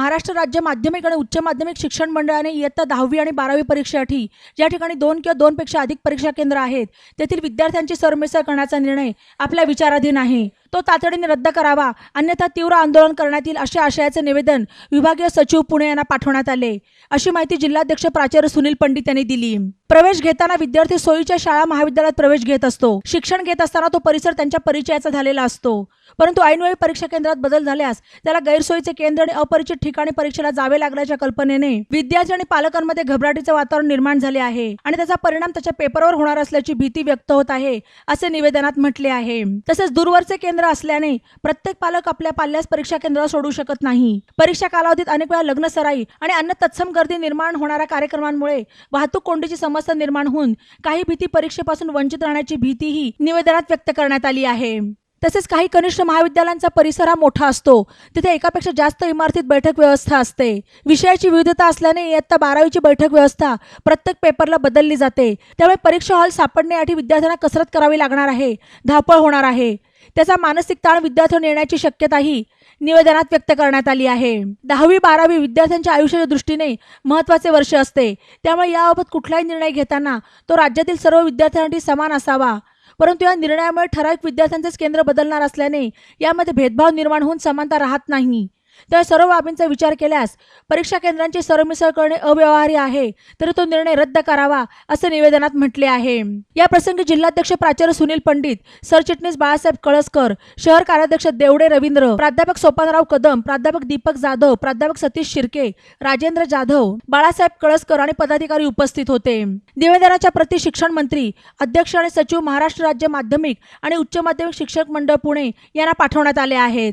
महाराष्ट्र राज्य माध्यमिक आणि उच्च माध्यमिक शिक्षण मंडळाने इयत्ता दहावी आणि बारावी परीक्षेसाठी ज्या ठिकाणी दोन किंवा दोनपेक्षा अधिक परीक्षा केंद्र आहेत तेथील विद्यार्थ्यांची सरमिसळ करण्याचा निर्णय आपल्या विचाराधीन आहे. तो तातडीने रद्द करावा अन्यथा तीव्र आंदोलन करण्यात येईल अशा आशयाचे निवेदन विभागीय सचिव पुणे यांना पाठवण्यात आले. अशी माहिती जिल्हाध्यक्ष प्राचार्य सुनील पंडित यांनी दिली. प्रवेश घेताना विद्यार्थी सोयीच्या शाळा महाविद्यालयात प्रवेश घेत असतो. शिक्षण घेत असताना तो परिसर त्यांच्या परिचयाचा झालेला असतो. परंतु ऐनवेळी परीक्षा केंद्रात बदल झाल्यास त्याला गैरसोयीचे केंद्र आणि अपरिचित ठिकाणी परीक्षेला जावे लागल्याच्या कल्पनेने विद्यार्थी आणि पालकांमध्ये घबराटीचे वातावरण निर्माण झाले आहे आणि त्याचा परिणाम त्याच्या पेपरवर होणार असल्याची भीती व्यक्त होत आहे असे निवेदनात म्हटले आहे. तसेच दूरवरचे केंद्र असल्याने प्रत्येक पालक आपल्या पाल्यास परीक्षा केंद्रावर सोडू शकत नाही. परीक्षा कालावधीत अनेक वेळा लग्न सराई आणि अन्य तत्सम गर्दी निर्माण होणाऱ्या कार्यक्रमांमुळे वाहतूक कोंडीची समस्या निर्माण होऊन काही भीती परीक्षेपासून वंचित राहण्याची भीतीही निवेदनात व्यक्त करण्यात आली आहे. तसेच काही कनिष्ठ महाविद्यालयांचा परिसर हा मोठा असतो. तिथे एकापेक्षा जास्त इमारतीत बैठक व्यवस्था असते. विषयाची विविधता असल्याने इयत्ता बारावीची बैठक व्यवस्था प्रत्येक पेपरला बदलली जाते. त्यामुळे परीक्षा हॉल सापडण्यासाठी विद्यार्थ्यांना कसरत करावी लागणार आहे धावपळ होणार आहे. त्याचा मानसिक ताण विद्यार्थ्यांवर येण्याची शक्यताही निवेदनात व्यक्त करण्यात आली आहे. दहावी बारावी विद्यार्थ्यांच्या आयुष्याच्या दृष्टीने महत्त्वाचे वर्ष असते. त्यामुळे याबाबत कुठलाही निर्णय घेताना तो राज्यातील सर्व विद्यार्थ्यांसाठी समान असावा. परंतु या निर्णयामुळे ठराविक विद्यार्थ्यांचेच केंद्र बदलणार असल्याने यामध्ये भेदभाव निर्माण होऊन समानता राहत नाही. त्या सर्व बाबींचा विचार केल्यास परीक्षा केंद्रांची सरमिसळ करणे अव्यवहार्य आहे तरी तो निर्णय रद्द करावा असे निवेदनात म्हटले आहे. या प्रसंगी जिल्हाध्यक्ष प्राचार्य सुनील पंडित सरचिटणीस बाळासाहेब कळसकर शहर कार्याध्यक्ष देवडे रवींद्र प्राध्यापक सोपानराव कदम प्राध्यापक दीपक जाधव प्राध्यापक सतीश शिर्के राजेंद्र जाधव बाळासाहेब कळसकर आणि पदाधिकारी उपस्थित होते. निवेदनाच्या प्रति शिक्षण मंत्री अध्यक्ष आणि सचिव महाराष्ट्र राज्य माध्यमिक आणि उच्च माध्यमिक शिक्षक मंडळ पुणे यांना पाठवण्यात आले आहेत.